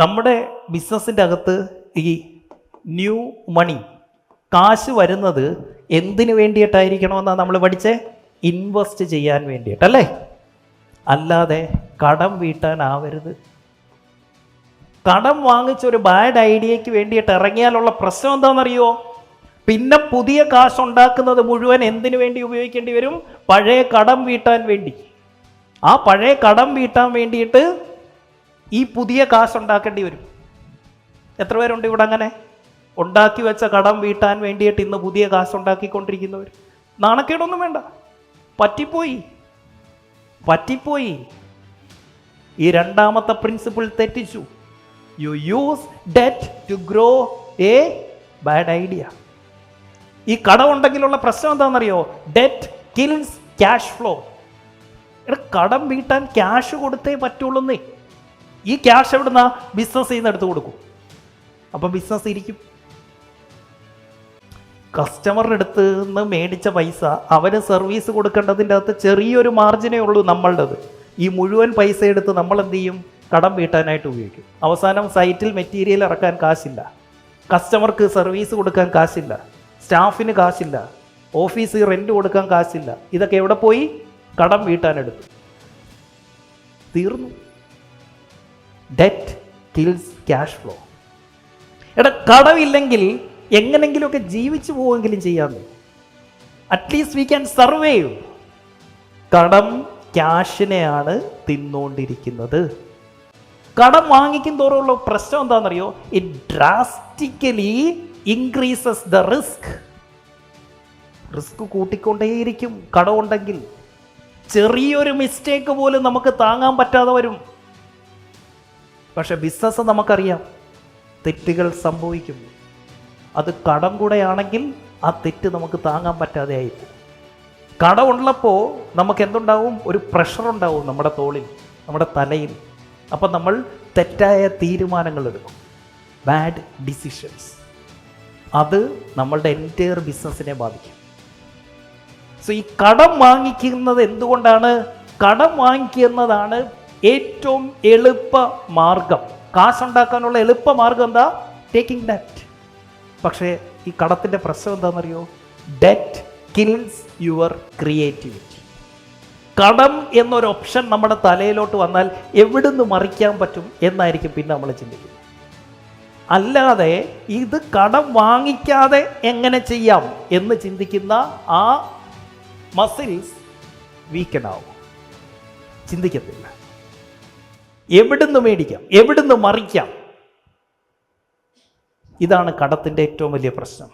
നമ്മുടെ ബിസിനസ്സിന്റെ അകത്ത് ഈ ന്യൂ മണി കാശ് വരുന്നത് എന്തിനു വേണ്ടിയിട്ടായിരിക്കണമെന്നാണ് നമ്മൾ പഠിച്ചേ? ഇൻവെസ്റ്റ് ചെയ്യാൻ വേണ്ടിയിട്ടല്ലേ? അല്ലാതെ കടം വീട്ടാനാവരുത്. കടം വാങ്ങിച്ച ഒരു ബാഡ് ഐഡിയയ്ക്ക് വേണ്ടിയിട്ട് ഇറങ്ങിയാലുള്ള പ്രശ്നം എന്താണെന്നറിയോ? പിന്നെ പുതിയ കാശ് ഉണ്ടാക്കുന്നത് മുഴുവൻ എന്തിനു വേണ്ടി ഉപയോഗിക്കേണ്ടി വരും? പഴയ കടം വീട്ടാൻ വേണ്ടി. ആ പഴയ കടം വീട്ടാൻ വേണ്ടിയിട്ട് ഈ പുതിയ കാശ് ഉണ്ടാക്കേണ്ടി വരും. എത്ര പേരുണ്ട് ഇവിടെ അങ്ങനെ? ഉണ്ടാക്കി വെച്ച കടം വീട്ടാൻ വേണ്ടിയിട്ട് ഇന്ന് പുതിയ കാശ് ഉണ്ടാക്കിക്കൊണ്ടിരിക്കുന്നവർ നാണക്കേടൊന്നും വേണ്ട. പറ്റിപ്പോയി. പറ്റിപ്പോയി. ഈ രണ്ടാമത്തെ പ്രിൻസിപ്പിൾ തെറ്റിച്ചു. You use debt to grow a bad idea ഈ കടമുണ്ടെങ്കിലുള്ള പ്രശ്നം എന്താണെന്നറിയോ? ഡെറ്റ് കിൽസ് ക്യാഷ് ഫ്ലോ കടം വീട്ടാൻ ക്യാഷ് കൊടുത്തേ പറ്റുള്ളൂന്നേ. ഈ ക്യാഷ് എവിടുന്ന ബിസിനസ് ചെയ്യുന്ന എടുത്തു കൊടുക്കും. അപ്പം ബിസിനസ് ഇരിക്കും. കസ്റ്റമറുടെ അടുത്ത് നിന്ന് മേടിച്ച പൈസ അവന് സർവീസ് കൊടുക്കേണ്ടതിന്റെ അകത്ത് ചെറിയൊരു മാർജിനേ ഉള്ളൂ നമ്മളുടേത്. ഈ മുഴുവൻ പൈസ എടുത്ത് നമ്മൾ എന്ത് ചെയ്യും? കടം വീട്ടാനായിട്ട് ഉപയോഗിക്കും. അവസാനം സൈറ്റിൽ മെറ്റീരിയൽ ഇറക്കാൻ കാശില്ല. കസ്റ്റമർക്ക് സർവീസ് കൊടുക്കാൻ കാശില്ല. സ്റ്റാഫിന് കാശില്ല. ഓഫീസ് റെന്റ് കൊടുക്കാൻ കാശില്ല. ഇതൊക്കെ എവിടെ പോയി? കടം വീട്ടാനെടുത്തു. തീർന്നു. ഡെറ്റ് കിൽസ് ക്യാഷ് ഫ്ലോ എടാ കടമില്ലെങ്കിൽ എങ്ങനെങ്കിലുമൊക്കെ ജീവിച്ചു പോവെങ്കിലും ചെയ്യാമോ അറ്റ്ലീസ്റ്റ് വി ക്യാൻ സർവൈവ് കടം ക്യാഷിനെയാണ് തിന്നുകൊണ്ടിരിക്കുന്നത് കടം വാങ്ങിക്കും തോറുള്ള പ്രശ്നം എന്താണെന്നറിയോ? It drastically increases the risk risk കൂട്ടിക്കൊണ്ടേയിരിക്കും. കടമുണ്ടെങ്കിൽ ചെറിയൊരു മിസ്റ്റേക്ക് പോലും നമുക്ക് താങ്ങാൻ പറ്റാതെ വരും. പക്ഷെ ബിസിനസ് നമുക്കറിയാം തെറ്റുകൾ സംഭവിക്കും അത് കടം കൂടെയാണെങ്കിൽ ആ തെറ്റ് നമുക്ക് താങ്ങാൻ പറ്റാതെ ആയിരിക്കും കടമുള്ളപ്പോൾ നമുക്ക് എന്തുണ്ടാവും? ഒരു പ്രഷർ ഉണ്ടാവും നമ്മുടെ തോളിൽ നമ്മുടെ തലയിൽ. അപ്പം നമ്മൾ തെറ്റായ തീരുമാനങ്ങൾ എടുക്കും. ബാഡ് ഡിസിഷൻസ് അത് നമ്മളുടെ എന്റയർ ബിസിനസ്സിനെ ബാധിക്കും. സോ ഈ കടം വാങ്ങിക്കുന്നത് എന്തുകൊണ്ടാണ്? കടം വാങ്ങിക്കുന്നതാണ് ഏറ്റവും എളുപ്പ മാർഗം. കാശുണ്ടാക്കാനുള്ള എളുപ്പ മാർഗം എന്താ? ടേക്കിംഗ് ഡെറ്റ് പക്ഷേ ഈ കടത്തിന്റെ പ്രശ്നം എന്താണെന്നറിയോ? ഡെറ്റ് കിൽസ് യുവർ ക്രിയേറ്റിവിറ്റി കടം എന്നൊരു ഓപ്ഷൻ നമ്മുടെ തലയിലോട്ട് വന്നാൽ എവിടുന്ന് മറിക്കാൻ പറ്റും എന്നായിരിക്കും പിന്നെ നമ്മൾ ചിന്തിക്കുന്നത്. അല്ലാതെ ഇത് കടം വാങ്ങിക്കാതെ എങ്ങനെ ചെയ്യാം എന്ന് ചിന്തിക്കുന്ന ആ മസിൽസ് വീക്കഡ് ആവും. ചിന്തിക്കത്തില്ല. എവിടുന്ന് മേടിക്കാം? എവിടുന്ന് മറിക്കാം? ഇതാണ് കടത്തിന്റെ ഏറ്റവും വലിയ പ്രശ്നം.